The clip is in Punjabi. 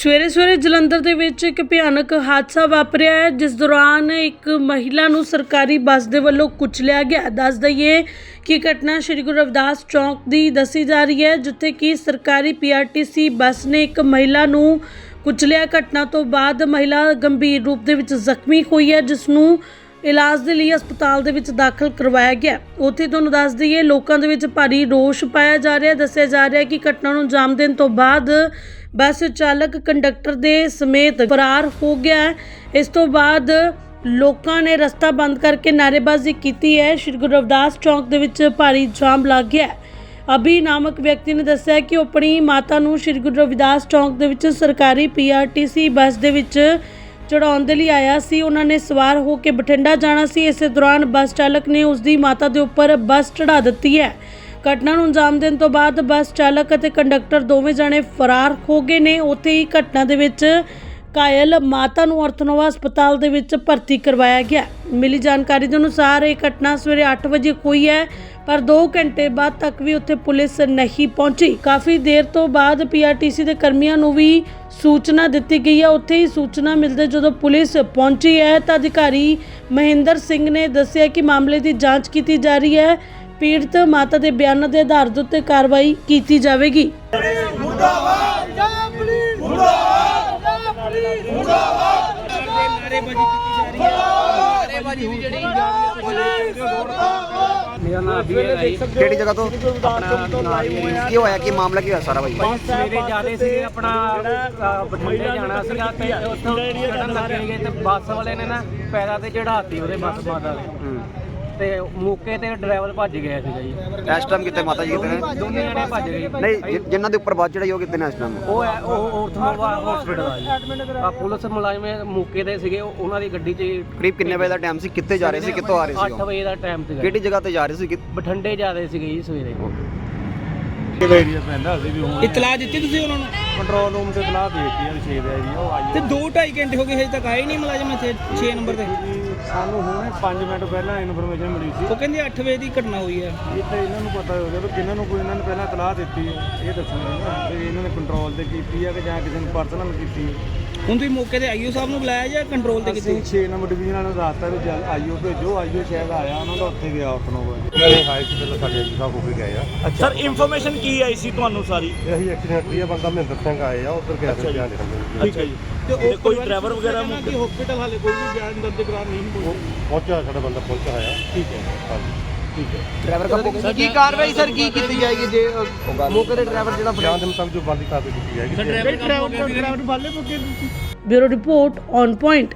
ਸਵੇਰੇ ਸਵੇਰੇ ਜਲੰਧਰ ਦੇ ਵਿੱਚ ਇੱਕ ਭਿਆਨਕ ਹਾਦਸਾ ਵਾਪਰਿਆ ਹੈ, ਜਿਸ ਦੌਰਾਨ ਇੱਕ ਮਹਿਲਾ ਨੂੰ ਸਰਕਾਰੀ ਬੱਸ ਦੇ ਵੱਲੋਂ ਕੁਚਲਿਆ ਗਿਆ ਦੱਸ ਦਈਏ ਕਿ ਘਟਨਾ ਸ਼੍ਰੀ ਗੁਰੂ ਰਵਿਦਾਸ ਚੌਂਕ ਦੀ ਦੱਸੀ ਜਾ ਰਹੀ ਹੈ, ਜਿੱਥੇ ਕਿ ਸਰਕਾਰੀ ਪੀਆਰਟੀਸੀ ਬੱਸ ਨੇ ਇੱਕ ਮਹਿਲਾ ਨੂੰ ਕੁਚਲਿਆ ਘਟਨਾ ਤੋਂ ਬਾਅਦ ਮਹਿਲਾ ਗੰਭੀਰ ਰੂਪ ਦੇ ਵਿੱਚ ਜ਼ਖਮੀ ਹੋਈ ਹੈ, ਜਿਸ ਨੂੰ ਇਲਾਜ ਦੇ ਲਈ ਹਸਪਤਾਲ ਦੇ ਵਿੱਚ ਦਾਖਲ ਕਰਵਾਇਆ ਗਿਆ। ਉੱਥੇ ਤੁਹਾਨੂੰ ਦੱਸ ਦਈਏ, ਲੋਕਾਂ ਦੇ ਵਿੱਚ ਭਾਰੀ ਰੋਸ਼ ਪਾਇਆ ਜਾ ਰਿਹਾ। ਦੱਸਿਆ ਜਾ ਰਿਹਾ ਕਿ ਘਟਨਾ ਨੂੰ ਅੰਜਾਮ ਦੇਣ ਤੋਂ ਬਾਅਦ ਬੱਸ ਚਾਲਕ, ਕੰਡਕਟਰ ਦੇ ਸਮੇਤ ਫਰਾਰ ਹੋ ਗਿਆ ਇਸ ਤੋਂ ਬਾਅਦ ਲੋਕਾਂ ਨੇ ਰਸਤਾ ਬੰਦ ਕਰਕੇ ਨਾਅਰੇਬਾਜ਼ੀ ਕੀਤੀ ਹੈ। ਸ਼੍ਰੀ ਗੁਰੂ ਰਵਿਦਾਸ ਚੌਂਕ ਦੇ ਵਿੱਚ ਭਾਰੀ ਜਾਮ ਲੱਗ ਗਿਆ ਅਭੀ ਨਾਮਕ ਵਿਅਕਤੀ ਨੇ ਦੱਸਿਆ ਕਿ ਉਹ ਆਪਣੀ ਮਾਤਾ ਨੂੰ ਸ਼੍ਰੀ ਗੁਰੂ ਰਵਿਦਾਸ ਚੌਂਕ ਦੇ ਵਿੱਚ ਸਰਕਾਰੀ ਪੀਆਰਟੀਸੀ ਬੱਸ ਦੇ ਵਿੱਚ ਚੜਾਉਣ ਦੇ ਲਈ ਆਇਆ ਸੀ। ਉਹਨਾਂ ਨੇ ਸਵਾਰ ਹੋ ਕੇ ਬਠਿੰਡਾ ਜਾਣਾ ਸੀ। ਇਸੇ ਦੌਰਾਨ ਬੱਸ ਚਾਲਕ ਨੇ ਉਸ ਦੀ ਮਾਤਾ ਦੇ ਉੱਪਰ ਬੱਸ ਚੜਾ ਦਿੱਤੀ ਹੈ। ਘਟਨਾ ਨੂੰ ਅੰਜਾਮ ਦੇਣ ਤੋਂ ਬਾਅਦ ਬੱਸ ਚਾਲਕ ਅਤੇ ਕੰਡਕਟਰ ਦੋਵੇਂ ਜਣੇ ਫਰਾਰ ਹੋ ਗਏ ਨੇ। ਉੱਥੇ ਹੀ ਘਟਨਾ ਦੇ ਵਿੱਚ ਕਾਇਲ ਮਾਤਾ ਨੂੰ ਅਰਥਨੋਵਾ ਹਸਪਤਾਲ ਦੇ ਵਿੱਚ ਭਰਤੀ ਕਰਵਾਇਆ ਗਿਆ। ਮਿਲੀ ਜਾਣਕਾਰੀ ਦੇ ਅਨੁਸਾਰ ਇਹ ਘਟਨਾ ਸਵੇਰੇ 8 ਵਜੇ ਹੋਈ ਹੈ, ਪਰ 2 ਘੰਟੇ ਬਾਅਦ ਤੱਕ ਵੀ ਉੱਥੇ ਪੁਲਿਸ ਨਹੀਂ ਪਹੁੰਚੀ। ਕਾਫੀ ਦੇਰ ਤੋਂ ਬਾਅਦ ਪੀਆਰਟੀਸੀ ਦੇ ਕਰਮੀਆਂ ਨੂੰ ਵੀ ਸੂਚਨਾ ਦਿੱਤੀ ਗਈ ਹੈ। ਉੱਥੇ ਹੀ ਸੂਚਨਾ ਮਿਲਦੇ ਜਦੋਂ ਪੁਲਿਸ ਪਹੁੰਚੀ ਹੈ, ਤਾਂ ਅਧਿਕਾਰੀ ਮਹਿੰਦਰ ਸਿੰਘ ਨੇ ਦੱਸਿਆ ਕਿ ਮਾਮਲੇ ਦੀ ਜਾਂਚ ਕੀਤੀ ਜਾ ਰਹੀ ਹੈ। ਪੀੜਤ ਮਾਤਾ ਦੇ ਬਿਆਨਾਂ ਦੇ ਆਧਾਰ ਦੇ ਉੱਤੇ ਕਾਰਵਾਈ ਕੀਤੀ ਜਾਵੇਗੀ। ਮੇਰਾ ਨਾਮ ਵੀ ਹੈਗਾ ਜੀ ਕਿਹੜੀ ਜਗ੍ਹਾ ਤੋਂ ਕੀ ਹੋਇਆ? ਕੀ ਮਾਮਲਾ ਕੀ ਹੋਇਆ ਸਾਰਾ ਭਾਈ ਬਸ ਸਵੇਰੇ ਜਾਦੇ ਸੀ ਆਪਣਾ ਬਠਿੰਡੇ ਜਾਣਾ ਸੀਗਾ ਤੇ ਉੱਥੋਂ ਚੜਨ ਲੱਗੇ ਗਏ ਤੇ ਬੱਸ ਵਾਲੇ ਨੇ ਨਾ ਪੈਰਾਂ ਤੇ ਚੜਾਤੀ ਉਹਦੇ ਬੱਸ ਮਾਤਾ ਦੇ ਤੇ ਮੌਕੇ ਤੇ ਡਰਾਈਵਰ ਭੱਜ ਗਿਆ ਸੀਗਾ ਜੀ। ਇਸ ਟਾਈਮ ਕਿਤੇ ਮਾਤਾ ਜੀ ਕਿਤੇ ਨੇ? ਦੋਨੇ ਜਣੇ ਭੱਜ ਗਏ ਨਹੀਂ ਜਿ- ਜਿਨ੍ਹਾਂ ਦੇ ਉੱਪਰ ਬਾਤ ਚੜਾਈ ਉਹ ਕਿਤੇ ਨੇ ਇਸ ਟਾਈਮ ਉਹ ਹੈ ਉਹ ਔਰਥੋਵਾ ਹਸਪੀਟਲ ਆ ਜੀ। ਆ ਪੁਲਿਸ ਮੁਲਾਜ਼ਮ ਮੌਕੇ ਤੇ ਸੀਗੇ ਉਹ- ਉਹਨਾਂ ਦੀ ਗੱਡੀ 'ਚ ਕਰੀਬ ਕਿੰਨੇ ਵਜੇ ਦਾ ਟਾਈਮ ਸੀ? ਕਿੱਥੇ ਜਾ ਰਹੇ ਸੀ? ਕਿੱਥੋਂ ਆ ਰਹੇ ਸੀ 8 ਉਹ? ਵਜੇ ਦਾ ਟਾਈਮ ਸੀਗਾ ਕਿਹੜੀ ਜਗ੍ਹਾ ਤੇ ਜਾ ਰਹੇ ਸੀ? ਕਿ- ਬਠਿੰਡੇ ਜਾਦੇ ਸੀਗੇ ਜੀ ਸਵੇਰੇ। ਏਰੀਆ ਪੈਂਦਾ ਅਸੀਂ ਵੀ ਹੁਣ ਇਤਲਾਹ ਦਿੱਤੀ ਤੁਸੀਂ ਉਹਨਾਂ ਨੂੰ? ਕੰਟਰੋਲ ਰੂਮ ਤੇ ਇਤਲਾਹ ਦੇ ਦਿੱਤੀ ਆ ਵੀ 6 ਵਜੇ ਜੀ ਉਹ ਆਈ ਤੇ 2 2.5 ਘੰਟੇ ਹੋ ਗਏ ਹਜੇ ਤੱਕ ਆਏ ਨਹੀਂ ਮੁਲਾਜ਼ਮ ਇੱਥੇ 6 ਨੰਬਰ ਤੇ? ਜੀ ਸਾਨੂੰ ਹੁਣੇ 5 ਮਿੰਟ ਪਹਿਲਾਂ ਇਨਫੋਰਮੇਸ਼ਨ ਮਿਲੀ ਸੀ ਉਹ ਕਹਿੰਦੇ 8 ਵਜੇ ਦੀ ਘਟਨਾ ਹੋਈ ਹੈ ਇਹ ਤਾਂ ਇਹਨਾਂ ਨੂੰ ਪਤਾ ਹੋ ਗਿਆ ਵੀ ਕਿਹਨਾਂ ਨੂੰ ਕੋਈ ਇਹਨਾਂ ਨੇ ਪਹਿਲਾਂ ਇਤਲਾਹ ਦਿੱਤੀ ਹੈ ਇਹ ਦੱਸਣਾ ਨਾ ਵੀ ਇਹਨਾਂ ਨੇ ਕੰਟਰੋਲ ਤੇ ਕੀਤੀ ਆ ਕਿ ਜਾਂ ਕਿਸੇ ਨੇ ਪਰਸਨਲ ਕੀਤੀ ਹੈ। ਹੁਣ ਤੁਸੀਂ ਮੌਕੇ ਤੇ ਆਈਓ ਸਾਹਿਬ ਨੂੰ ਬੁਲਾਇਆ ਜਾਂ ਕੰਟਰੋਲ ਤੇ ਅਸੀਂ ਕਿਤੇ 6 ਨੰਬਰ ਡਿਵੀਜ਼ਨ ਵਾਲਿਆਂ ਨੂੰ ਦੱਸਤਾ ਵੀ ਜਲ ਆਈਓ ਭੇਜੋ ਆਈਓ ਸ਼ਾਇਦ ਆਇਆ ਉਹਨਾਂ ਦਾ ਉੱਥੇ ਗਿਆ ਆਪਣੋ ਇਹਨਾਂ ਨੇ ਹਾਈ ਪਹਿਲਾਂ ਸਾਡੇ ਜੀ ਸਾਹਿਬ ਹੋ ਕੇ ਗਏ ਆ। ਸਰ ਇਨਫੋਰਮੇਸ਼ਨ ਕੀ ਆਈ ਸੀ ਤੁਹਾਨੂੰ ਸਾਰੀ? ਇਹ ਅਸੀਂ ਐਕਸੀਡੈਂਟ ਇਹ ਬੰਦਾ ਮਹਿੰਦਰ ਸਿੰਘ ਆਏ ਆ ਉਧਰ ਗਿਆ ਸੀ ਬਿਆਨ ਲਿਖਣ ਦੇ ਅੱਛਾ ਜੀ। ਤੇ ਕੋਈ ਡਰਾਈਵਰ ਵਗੈਰਾ ਨੂੰ ਕਿ ਹਸਪੀਟਲ ਹਾਲੇ ਕੋਈ ਵੀ ਬਿਆਨ ਦਰਜ ਕਰਾ ਨਹੀਂ ਹੋਈ ਪਹੁੰਚਿਆ ਸਾਡਾ ਬੰਦਾ ਪਹੁੰਚਿਆ ਹੋਇਆ। ਠੀਕ ਹੈ। ਹਾਂਜੀ। ਡਰਾਈਵਰ ਕੀ ਕਾਰਵਾਈ ਸਰ ਕੀ ਕੀਤੀ ਜਾਏਗੀ ਜੇ ਅ, ਮੌਕੇ ਤੇ ਡਰਾਈਵਰ ਜਿਹੜਾ ਫੜਿਆ? ਬਿਆਨ ਦੇ ਮੁਤਾਬਕ ਜੋ ਬੰਦੀ ਕਾਰਵਾਈ ਕੀਤੀ ਜਾਏਗੀ। Bureau report on point